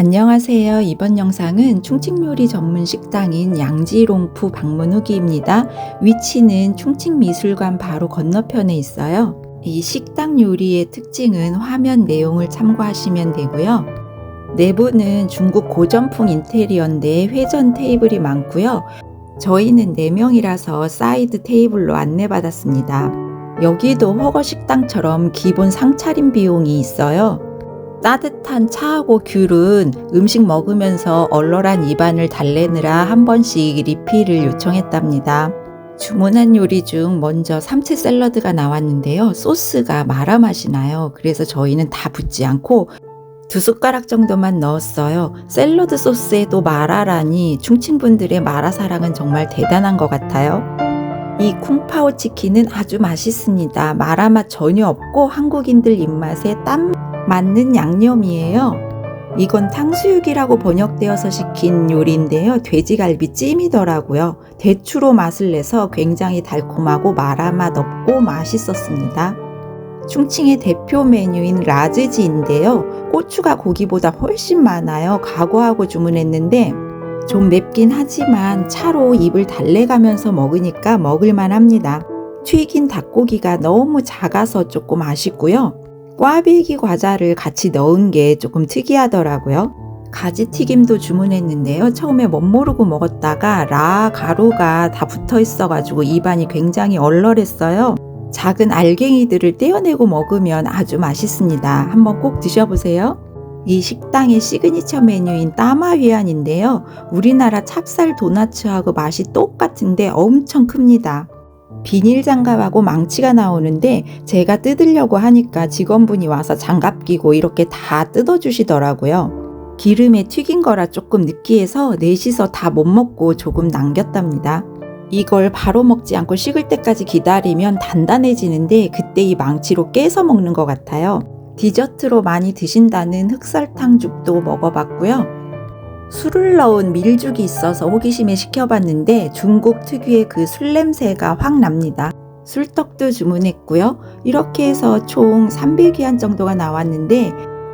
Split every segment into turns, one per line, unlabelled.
안녕하세요. 이번 영상은 충칭 요리 전문 식당인 양지롱푸 방문 후기입니다. 위치는 충칭 미술관 바로 건너편에 있어요. 이 식당 요리의 특징은 화면 내용을 참고하시면 되고요. 내부는 중국 고전풍 인테리어인데 회전 테이블이 많고요. 저희는 4명이라서 사이드 테이블로 안내받았습니다. 여기도 허거 식당처럼 기본 상차림 비용이 있어요. 따뜻한 차하고 귤은 음식 먹으면서 얼얼한 입안을 달래느라 한 번씩 리필을 요청했답니다. 주문한 요리 중 먼저 삼채 샐러드가 나왔는데요. 소스가 마라 맛이 나요. 그래서 저희는 다 붓지 않고 두 숟가락 정도만 넣었어요. 샐러드 소스에도 마라라니 충칭분들의 마라 사랑은 정말 대단한 것 같아요. 이 쿵파오 치킨은 아주 맛있습니다. 마라 맛 전혀 없고 한국인들 입맛에 딱 맞는 양념이에요. 이건 탕수육이라고 번역되어서 시킨 요리인데요. 돼지갈비 찜이더라고요. 대추로 맛을 내서 굉장히 달콤하고 마라 맛 없고 맛있었습니다. 충칭의 대표 메뉴인 라즈지인데요. 고추가 고기보다 훨씬 많아요. 각오하고 주문했는데 좀 맵긴 하지만 차로 입을 달래가면서 먹으니까 먹을만 합니다. 튀긴 닭고기가 너무 작아서 조금 아쉽고요. 꽈배기 과자를 같이 넣은 게 조금 특이하더라고요. 가지 튀김도 주문했는데요. 처음에 멋모르고 먹었다가 라 가루가 다 붙어 있어가지고 입안이 굉장히 얼얼했어요. 작은 알갱이들을 떼어내고 먹으면 아주 맛있습니다. 한번 꼭 드셔보세요. 이 식당의 시그니처 메뉴인 따마위안인데요. 우리나라 찹쌀 도나츠하고 맛이 똑같은데 엄청 큽니다. 비닐 장갑하고 망치가 나오는데 제가 뜯으려고 하니까 직원분이 와서 장갑 끼고 이렇게 다 뜯어주시더라고요. 기름에 튀긴 거라 조금 느끼해서 넷이서 다 못 먹고 조금 남겼답니다. 이걸 바로 먹지 않고 식을 때까지 기다리면 단단해지는데 그때 이 망치로 깨서 먹는 것 같아요. 디저트로 많이 드신다는 흑설탕 죽도 먹어봤고요. 술을 넣은 밀죽이 있어서 호기심에 시켜봤는데 중국 특유의 그 술 냄새가 확 납니다. 술떡도 주문했고요. 이렇게 해서 총 300위안 정도가 나왔는데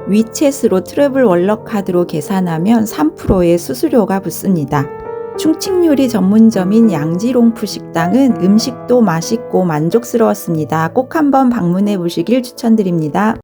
위챗으로 트래블 월럭 카드로 계산하면 3%의 수수료가 붙습니다. 충칭 요리 전문점인 양지롱푸 식당은 음식도 맛있고 만족스러웠습니다. 꼭 한번 방문해 보시길 추천드립니다.